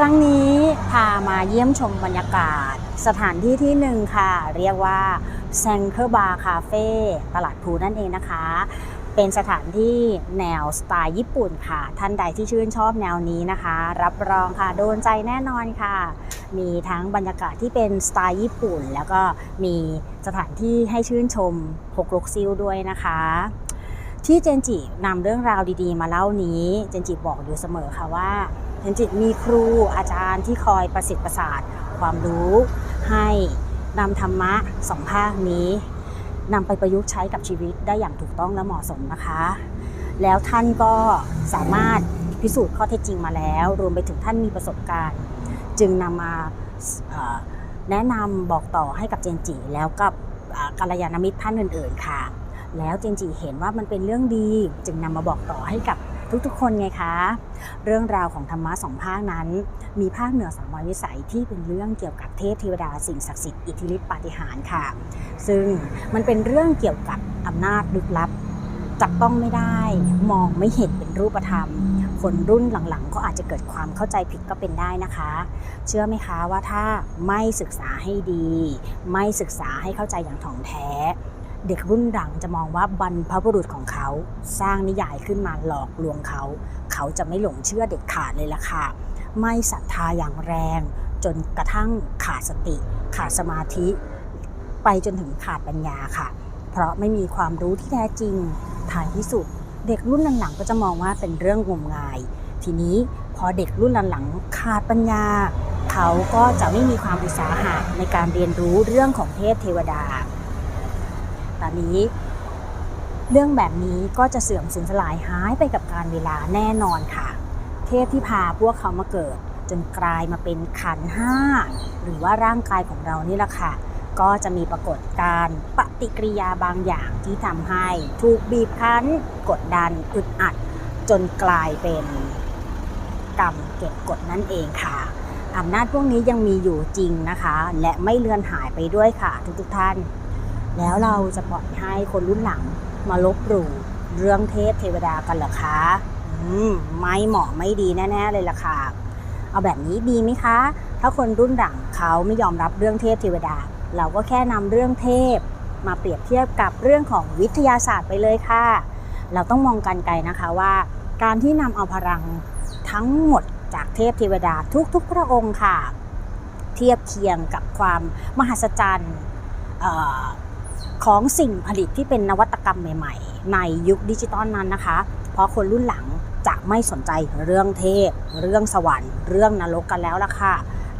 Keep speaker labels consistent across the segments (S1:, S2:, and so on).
S1: ครั้งนี้พามาเยี่ยมชมบรรยากาศ สถานที่ที่หนึ่งค่ะ เรียกว่าแซงเคอร์บาร์คาเฟ่ตลาดพลูนั่นเองนะคะ เป็นสถานที่แนวสไตล์ญี่ปุ่นค่ะ ท่านใดที่ชื่นชอบแนวนี้นะคะ รับรองค่ะโดนใจแน่นอนค่ะ มีทั้งบรรยากาศที่เป็นสไตล์ญี่ปุ่น แล้วก็มีสถานที่ให้ชื่นชมหกลกซิลด้วยนะคะที่เจนจินำเรื่องราวดีๆ มาเล่านี้ เจนจิบอกอยู่เสมอค่ะว่า เจนจิตมีครูอาจารย์ที่คอยประสิทธิ์ประสาทความรู้ให้นำธรรมะสองภาคนี้นำไปประยุกต์ใช้กับชีวิตได้อย่างถูกต้องและเหมาะสมนะคะ แล้วท่านก็สามารถพิสูจน์ข้อเท็จจริงมาแล้ว รวมไปถึงท่านมีประสบการณ์ จึงนำมาแนะนำบอกต่อให้กับเจนจิแล้วกับกัลยาณมิตรท่านอื่น ๆ ค่ะ แล้วเจนจิเห็นว่ามันเป็นเรื่องดี จึงนำมาบอกต่อให้กับ ทุกๆ คนไงคะ เรื่องราวของธรรมะสองภาคนั้น มีภาคเหนือสามร้อยวิสัยที่เป็นเรื่องเกี่ยวกับเทพเทวดาสิ่งศักดิ์สิทธิ์อิทธิฤทธิปาฏิหาริย์ค่ะ ซึ่งมันเป็นเรื่องเกี่ยวกับอำนาจลึกลับ จับต้องไม่ได้ มองไม่เห็นเป็นรูปธรรม คนรุ่นหลังๆ ก็อาจจะเกิดความเข้าใจผิดก็เป็นได้นะคะ เชื่อไหมคะว่าถ้าไม่ศึกษาให้ดี ไม่ศึกษาให้เข้าใจอย่างถ่องแท้ เด็กรุ่นหลังจะมองว่าบรรพบุรุษของเขา สร้างนิยายขึ้นมาหลอกลวงเขา เขาจะไม่หลงเชื่อเด็ดขาดเลยล่ะค่ะ ไม่ศรัทธาอย่างแรง จนกระทั่งขาดสติ ขาดสมาธิ ไปจนถึงขาดปัญญาค่ะ เพราะไม่มีความรู้ที่แท้จริงท้ายที่สุด เด็กรุ่นหลังๆก็จะมองว่าเป็นเรื่องงมงาย ทีนี้พอเด็กรุ่นหลังๆขาดปัญญา เขาก็จะไม่มีความอุตสาหะในการเรียนรู้เรื่องของเทพเทวดา ตอนนี้ เรื่องแบบนี้ก็จะเสื่อมสูญสลายหายไปกับการเวลาแน่นอนค่ะ เทพที่พาพวกเขามาเกิด จนกลายมาเป็นขันห้าหรือว่าร่างกายของเรานี่แหละค่ะก็จะมีปรากฏการณ์ปฏิกิริยาบางอย่างที่ทำให้ถูกบีบคั้น กดดันอึดอัด จนกลายเป็นกรรมเก็บกดนั่นเองค่ะอำนาจพวกนี้ยังมีอยู่จริงนะคะ และไม่เลือนหายไปด้วยค่ะทุกๆท่าน แล้วเราจะปล่อยให้คนรุ่นหลังมาลบหลู่เรื่องเทพเทวดากันเหรอคะอมไม่เหมาะไม่ดีแน่ๆเลยล่ะค่ะ เอาแบบนี้ดีไหมคะ ถ้าคนรุ่นหลังเขาไม่ยอมรับเรื่องเทพเทวดา เราก็แค่นำเรื่องเทพ มาเปรียบเทียบกับเรื่องของวิทยาศาสตร์ไปเลยค่ะ เราต้องมองกันไกลนะคะว่า การที่นำเอาพลังทั้งหมดจากเทพเทวดาทุกๆพระองค์ค่ะ เทียบเคียงกับความมหัศจรรย์ ของสิ่งผลิตที่เป็นนวัตกรรมใหม่ ๆ ในยุคดิจิตอลนั้นนะคะ เพราะคนรุ่นหลังจะไม่สนใจเรื่องเทพ เรื่องสวรรค์ เรื่องนรกกันแล้วล่ะค่ะ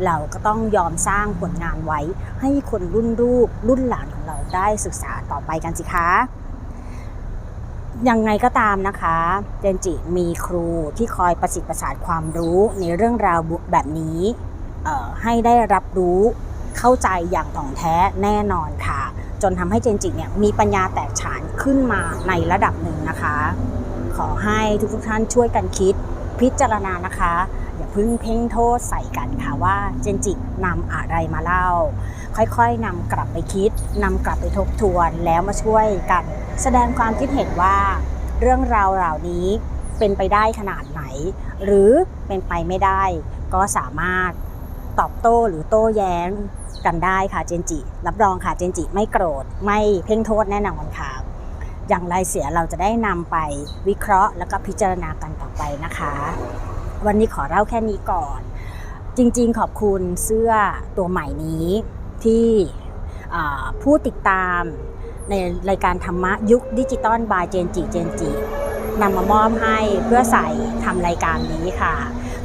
S1: เราก็ต้องยอมสร้างผลงานไว้ ให้คนรุ่นลูกรุ่นหลานของเราได้ศึกษาต่อไปกันสิคะยังไงก็ตามนะคะเจนจิมีครูที่คอยประสิทธิ์ประสานความรู้ในเรื่องราวแบบนี้ให้ได้รับรู้เข้าใจอย่างถ่องแท้แน่นอนค่ะ จนทำให้เจนจิเนี่ยมีปัญญาแตกฉานขึ้นมาในระดับหนึ่งนะคะ ขอให้ทุกๆท่านช่วยกันคิดพิจารณานะคะ อย่าพึ่งเพ่งโทษใส่กันค่ะว่าเจนจินำอะไรมาเล่า ค่อยๆนำกลับไปคิดนำกลับไปทบทวนแล้วมาช่วยกัน แสดงความคิดเห็นว่า เรื่องราวเหล่านี้เป็นไปได้ขนาดไหน หรือเป็นไปไม่ได้ ก็สามารถตอบโต้หรือโต้แย้ง กันได้ค่ะเจนจิ รับรองค่ะเจนจิไม่โกรธไม่เพ่งโทษแน่นอนค่ะ อย่างไรเสียเราจะได้นำไปวิเคราะห์ แล้วก็พิจารณากันต่อไปนะคะ วันนี้ขอเล่าแค่นี้ก่อน จริงๆ ขอบคุณเสื้อตัวใหม่นี้ที่ผู้ติดตามในรายการธรรมะยุคดิจิตอลบายเจนจิเจนจินำมามอบให้เพื่อใส่ทำรายการนี้ค่ะ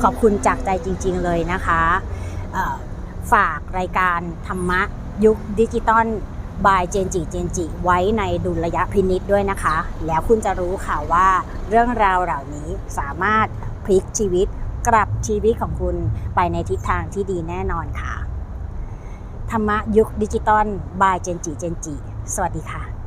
S1: ขอบคุณจากใจจริงๆเลยนะคะ ฝากรายการธรรมะยุคดิจิตอลบายเจนจิเจนจิไว้ในดุลยพินิษด้วยนะคะ แล้วคุณจะรู้ค่ะว่าเรื่องราวเหล่านี้สามารถพลิกชีวิตกลับชีวิตของคุณไปในทิศทางที่ดีแน่นอนค่ะ ธรรมะยุคดิจิตอลบายเจนจิเจนจิสวัสดีค่ะ